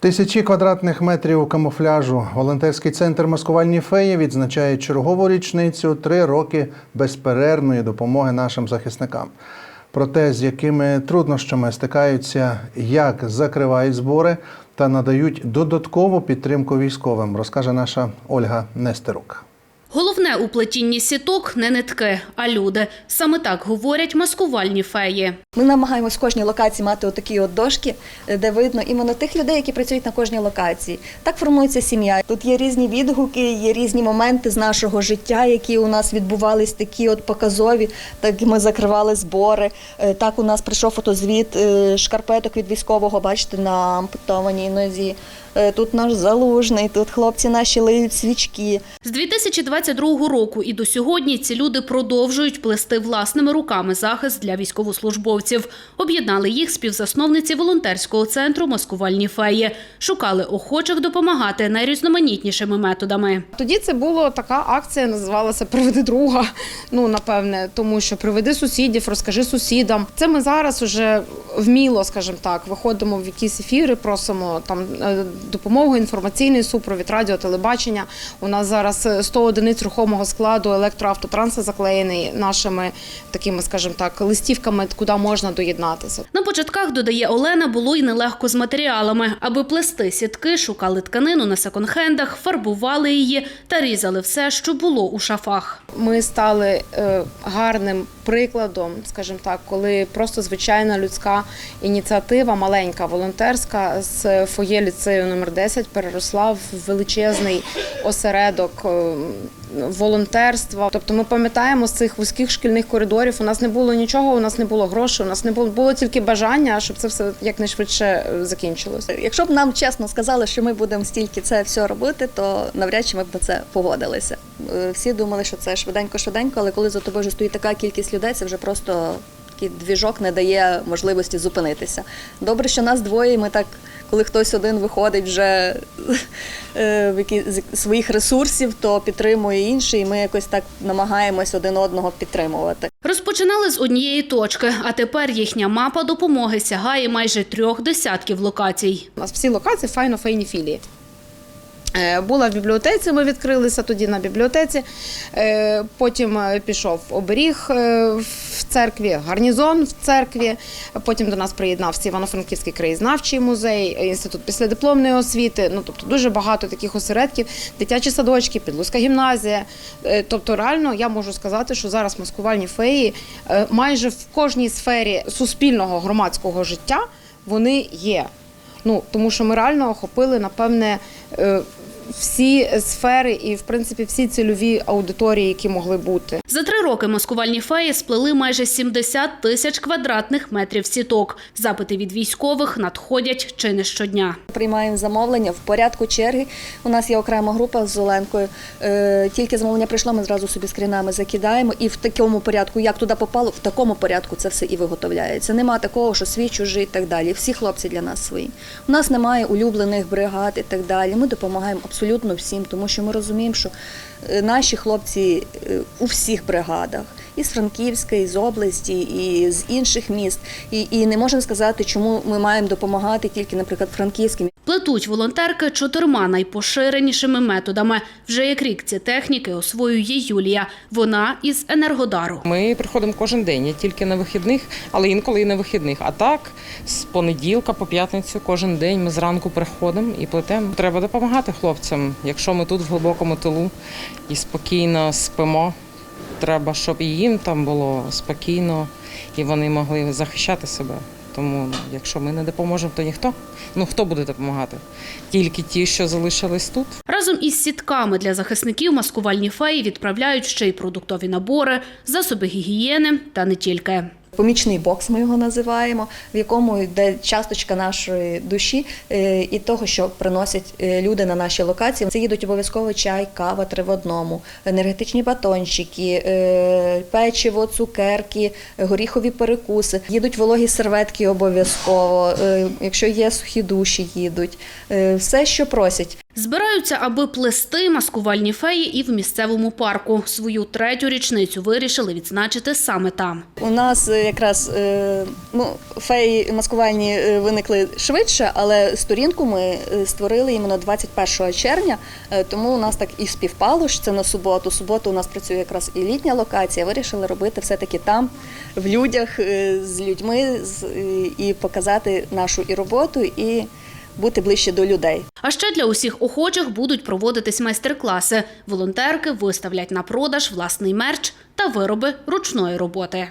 Тисячі квадратних метрів камуфляжу. Волонтерський центр маскувальні феї відзначає чергову річницю три роки безперервної допомоги нашим захисникам. Про те, з якими труднощами стикаються, як закривають збори та надають додаткову підтримку військовим, розкаже наша Ольга Нестерук. Головне у плетінні сіток не нитки, а люди. Саме так говорять маскувальні феї. Ми намагаємось в кожній локації мати отакі от дошки, де видно іменно тих людей, які працюють на кожній локації. Так формується сім'я. Тут є різні відгуки, є різні моменти з нашого життя, які у нас відбувались, такі от показові. Так ми закривали збори. Е, Так у нас прийшов фотозвіт е, шкарпеток від військового, бачите, на ампутованій нозі. Е, Тут наш залужний, тут хлопці наші лиють свічки. З 2022 року і до сьогодні ці люди продовжують плести власними руками захист для військовослужбовців. Об'єднали їх співзасновниці волонтерського центру маскувальні феї. Шукали охочих допомагати найрізноманітнішими методами. Тоді це була така акція, називалася Приведи друга. Ну напевне, тому що приведи сусідів, розкажи сусідам. Це ми зараз уже вміло, скажімо так, виходимо в якісь ефіри, просимо там е, допомогу, інформаційний супровід, радіо, телебачення. У нас зараз е, 100 одиниць рухомого складу електроавтотранса заклеєний нашими такими, скажімо так, листівками, куди можна доєднатися. На початках, додає Олена, було й нелегко з матеріалами. Аби плести сітки, шукали тканину на секонд-хендах, фарбували її та різали все, що було у шафах. Ми стали е, гарним прикладом, скажімо так, коли просто звичайна людська ініціатива, маленька волонтерська з фоє ліцею номер 10 переросла в величезний осередок е, волонтерства. Тобто ми пам'ятаємо з цих вузьких шкільних коридорів. У нас не було нічого, у нас не було грошей, у нас не було було тільки бажання, щоб це все якнайшвидше е, закінчилося. Якщо б нам чесно сказали, що ми будемо стільки це все робити, то навряд чи ми б на це погодилися. Е, Всі думали, що це швиденько-швиденько, але коли за тобою вже стоїть така кількість людей, це вже просто такий двіжок не дає можливості зупинитися. Добре, що нас двоє, і ми так, коли хтось один виходить вже е, в які, з своїх ресурсів, то підтримує інший, і ми якось так намагаємось один одного підтримувати. Розпочинали з однієї точки, а тепер їхня мапа допомоги сягає майже трьох десятків локацій. У нас всі локації файно-фейні філії. Е, Була в бібліотеці, ми відкрилися тоді на бібліотеці. Е, Потім е, пішов оберіг в церкві, гарнізон в церкві. Потім до нас приєднався Івано-Франківський краєзнавчий музей, інститут післядипломної освіти. Ну тобто дуже багато таких осередків, дитячі садочки, підлузька гімназія. Тобто, реально я можу сказати, що зараз маскувальні феї майже в кожній сфері суспільного громадського життя вони є. Ну тому що ми реально охопили напевне е, всі сфери і, в принципі, всі цільові аудиторії, які могли бути. За три роки маскувальні феї сплели майже 70 тисяч квадратних метрів сіток. Запити від військових надходять чи не щодня. Приймаємо замовлення в порядку черги. У нас є окрема група з Оленкою. Е, Тільки замовлення прийшло, ми зразу собі скрінами закидаємо. І в такому порядку, як туди попало, в такому порядку це все і виготовляється. Нема такого, що свій чужий і так далі. Всі хлопці для нас свої. У нас немає улюблених бригад і так далі. Ми допомагаємо абсолютно всім, тому що ми розуміємо, що е, наші хлопці е, у всіх бригадах. І з Франківська, і з області, і з інших міст. І, і не можемо сказати, чому ми маємо допомагати тільки, наприклад, франківським. Плетуть волонтерки чотирма найпоширенішими методами. Вже як рік ці техніки освоює Юлія. Вона із Енергодару. Ми приходимо кожен день, не тільки на вихідних, але інколи і на вихідних. А так, з понеділка по п'ятницю кожен день ми зранку приходимо і плетемо. Треба допомагати хлопцям. Якщо ми тут в глибокому тилу і спокійно спимо, треба, щоб і їм там було спокійно, і вони могли захищати себе. Тому ну, якщо ми не допоможемо, то ніхто. Ну хто буде допомагати? Тільки ті, що залишились тут. Разом із сітками для захисників маскувальні феї відправляють ще й продуктові набори, засоби гігієни та не тільки. Помічний бокс ми його називаємо, в якому йде часточка нашої душі е, і того, що приносять е, люди на наші локації. Це їдуть обов'язково чай, кава три в одному, енергетичні батончики, е, печиво, цукерки, горіхові перекуси. Їдуть вологі серветки обов'язково. Якщо є сухі душі, їдуть. Все, що просять. Збираються, аби плести маскувальні феї і в місцевому парку. Свою третю річницю вирішили відзначити саме там. У нас е, якраз е, ну, феї маскувальні е, виникли швидше, але сторінку ми створили іменно 21 червня, тому у нас так і співпало, що це на суботу. Суботу у нас працює якраз і літня локація. Вирішили робити все-таки там, в людях, з людьми і показати нашу і роботу, і бути ближче до людей. А ще для усіх охочих будуть проводитись майстер-класи. Волонтерки виставлять на продаж власний мерч та вироби ручної роботи.